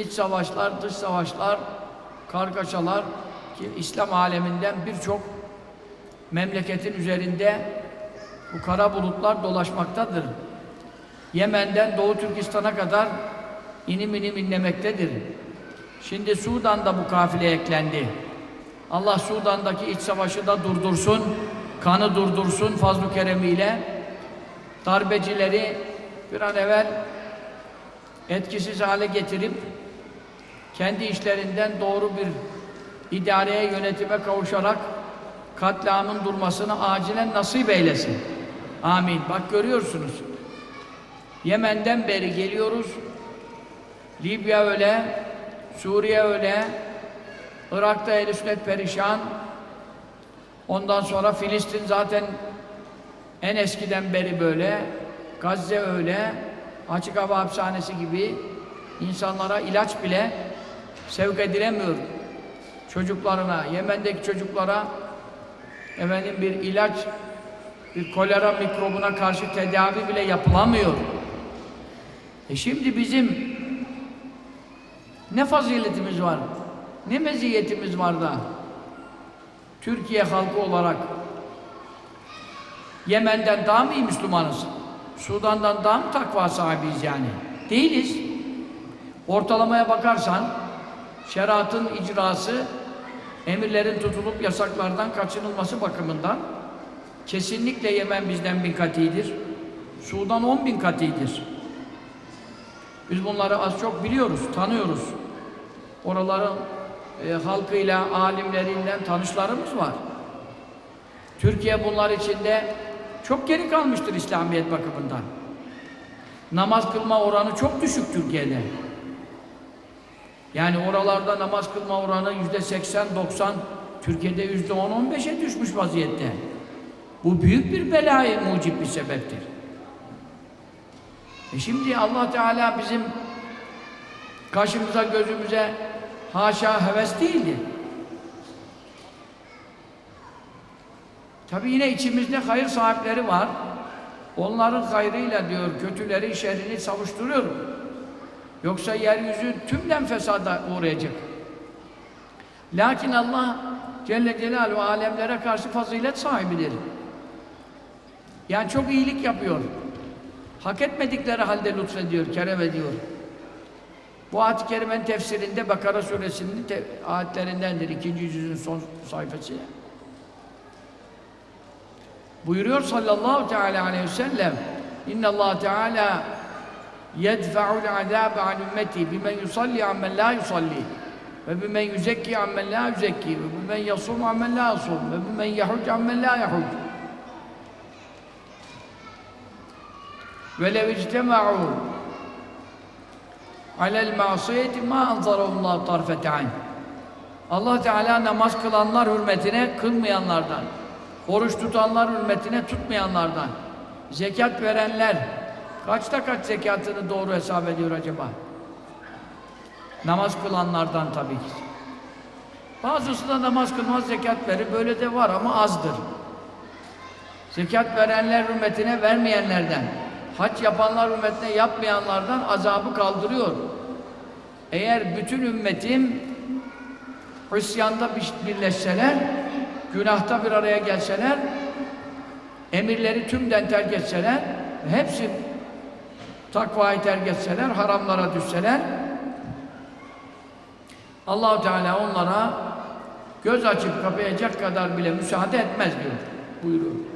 iç savaşlar, dış savaşlar, kargaşalar ki İslam aleminden birçok memleketin üzerinde bu kara bulutlar dolaşmaktadır. Yemen'den Doğu Türkistan'a kadar inim inim inlemektedir. Şimdi Sudan'da bu kafile eklendi. Allah Sudan'daki iç savaşı da durdursun, kanı durdursun fazl-ı keremiyle. Darbecileri bir an evvel etkisiz hale getirip kendi işlerinden doğru bir idareye, yönetime kavuşarak katliamın durmasını acilen nasip eylesin. Amin. Bak görüyorsunuz. Yemen'den beri geliyoruz. Libya öyle, Suriye öyle, Irak'ta el sünnet perişan. Ondan sonra Filistin zaten en eskiden beri böyle. Gazze öyle. Açık hava hapishanesi gibi insanlara ilaç bile sevk edilemiyor. Çocuklarına, Yemen'deki çocuklara efendim bir ilaç, bir kolera mikrobuna karşı tedavi bile yapılamıyor. E şimdi bizim ne faziletimiz var, ne meziyetimiz var da Türkiye halkı olarak Yemen'den daha mı iyi Müslümanız? Sudan'dan daha mı takva sahibiyiz yani? Değiliz. Ortalamaya bakarsan şeriatın icrası emirlerin tutulup yasaklardan kaçınılması bakımından kesinlikle Yemen bizden bin katidir. Sudan on bin katidir. Biz bunları az çok biliyoruz, tanıyoruz. Oraların e, halkıyla, alimlerinden tanışlarımız var. Türkiye bunlar içinde çok geri kalmıştır İslamiyet bakımından. Namaz kılma oranı çok düşük Türkiye'de. Yani oralarda namaz kılma oranı yüzde 80-90, Türkiye'de yüzde 10-15'e düşmüş vaziyette. Bu büyük bir belaya mucip bir sebeptir. E şimdi Allah Teala bizim kaşımıza gözümüze haşa heves değildi. Tabi yine içimizde hayır sahipleri var. Onların hayrıyla diyor kötüleri şerrini savuşturuyor. Yoksa yeryüzü tümden fesada uğrayacak. Lakin Allah Celle Celaluhu alemlere karşı fazilet sahibidir. Yani çok iyilik yapıyor. Hak etmedikleri halde lütfediyor, kerem ediyor. Bu ayet-i kerimenin tefsirinde Bakara suresinin te ayetlerindendir. ikinci yüzün son sayfası. Buyuruyor sallallahu teala aleyhi ve sellem İnne Allah Teala ümmeti bimen yusalli ammen la yusalli ve bimen yüzekki ammen la yüzekki ve bimen yasum ammen la yasum ve bimen yahuc ammen la yahuc ve lev ictema'u alel ma'siyeti ma anzarahullahu tarfete an Allah Teala namaz kılanlar hürmetine kılmayanlardan oruç tutanlar hürmetine tutmayanlardan zekat verenler kaçta kaç zekatını doğru hesap ediyor acaba? Namaz kılanlardan tabii ki. Bazısı da namaz kılmaz zekat verir. Böyle de var ama azdır. Zekat verenler hürmetine vermeyenlerden, hac yapanlar hürmetine yapmayanlardan azabı kaldırıyor. Eğer bütün ümmetim Hristiyan'da birleşseler, günahta bir araya gelseler, emirleri tümden terk etseler, hepsi takvayı terk etseler, haramlara düşseler, Allahu Teala onlara göz açıp kapayacak kadar bile müsaade etmez diyor, buyuruyor.